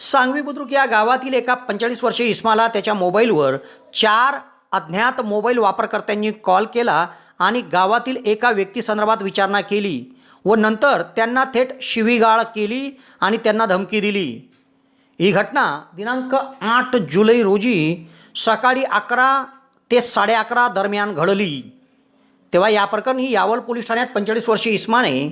सांगवी बुद्रुक या गावातील एका पंचेचाळीस वर्षीय इस्माला त्याच्या मोबाईलवर चार अज्ञात मोबाईल वापरकर्त्यांनी कॉल केला आणि गावातील एका व्यक्तीसंदर्भात विचारणा केली व नंतर त्यांना थेट शिवीगाळ केली आणि त्यांना धमकी दिली. ही घटना दिनांक आठ जुलै रोजी सकाळी अकरा ते साडे अकरा दरम्यान घडली. तेव्हा या प्रकरणी यावल पोलीस ठाण्यात पंचेचाळीस वर्षीय इस्माने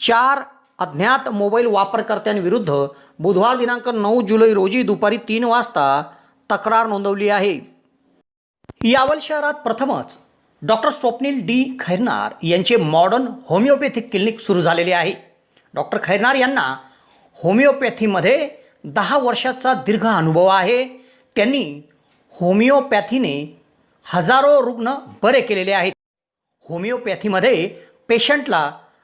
चार अज्ञात मोबाईल वापरकर्त्यांविरुद्ध बुधवार दिनांक नऊ जुलै रोजी दुपारी तीन वाजता तक्रार नोंदवली आहे. यावल शहरात प्रथमच डॉक्टर स्वप्नील डी खैरनार यांचे मॉडर्न होमिओपॅथिक क्लिनिक सुरू झालेले आहे. डॉक्टर खैरनार यांना होमिओपॅथीमध्ये दहा वर्षाचा दीर्घ अनुभव आहे. त्यांनी होमिओपॅथीने हजारो रुग्ण बरे केलेले आहेत. होमिओपॅथीमध्ये पेशंटला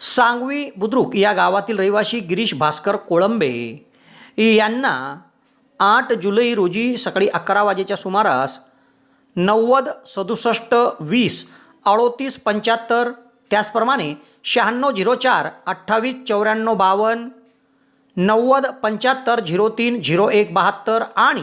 सांगवी बुद्रुक या गावातील रहिवासी गिरीश भास्कर कोळंबे. यांना आठ जुलै रोजी सकाळी अकरा वाजेच्या सुमारास नव्वद सदुसष्ट वीस अडोतीस पंच्याहत्तर त्याचप्रमाणे शहाण्णव झिरो चार अठ्ठावीस चौऱ्याण्णव बावन्न नव्वद पंच्याहत्तर झिरो तीन झिरो एक बहात्तर आणि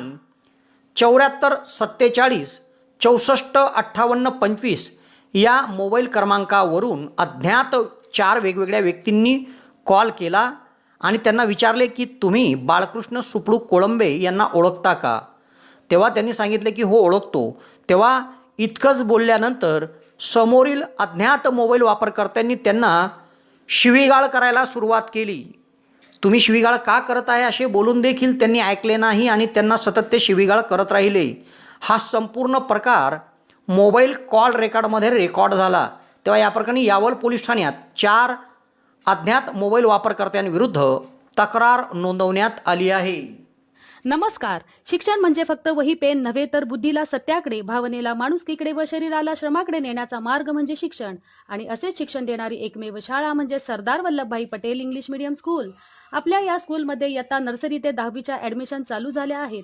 चौऱ्याहत्तर सत्तेचाळीस चौसष्ट अठ्ठावन्न पंचवीस या मोबाईल क्रमांकावरून अज्ञात चार वेगवेगळ्या व्यक्तींनी कॉल केला आणि त्यांना विचारले की तुम्ही बाळकृष्ण सुपडू कोळंबे यांना ओळखता का? तेव्हा त्यांनी सांगितले की हो ओळखतो. तेव्हा इतकंच बोलल्यानंतर समोरील अज्ञात मोबाईल वापरकर्त्यांनी त्यांना शिवीगाळ करायला सुरुवात केली. तुम्ही शिवीगाळ का करत आहे? असे बोलून देखील त्यांनी ऐकले नाही आणि त्यांना सतत ते शिवीगाळ करत राहिले. हा संपूर्ण प्रकार मोबाईल कॉल रेकॉर्डमध्ये रेकॉर्ड झाला. तेव्हा या प्रकरणी यावल पोलीस ठाण्यात चार अज्ञात मोबाईल वापरकर्त्यांविरुद्ध तक्रार नोंदवण्यात आली आहे. नमस्कार. शिक्षण म्हणजे फक्त वही पेन नव्हे तर बुद्धीला सत्याकडे भावनेला माणुसकीकडे व शरीराला श्रमाकडे नेण्याचा मार्ग म्हणजे शिक्षण. आणि असेच शिक्षण देणारी एकमेव शाळा म्हणजे Sardar Vallabhbhai Patel English medium school. आपल्या या स्कूलमध्ये इयत्ता नर्सरी ते दहावीच्या ऍडमिशन चालू झाल्या आहेत.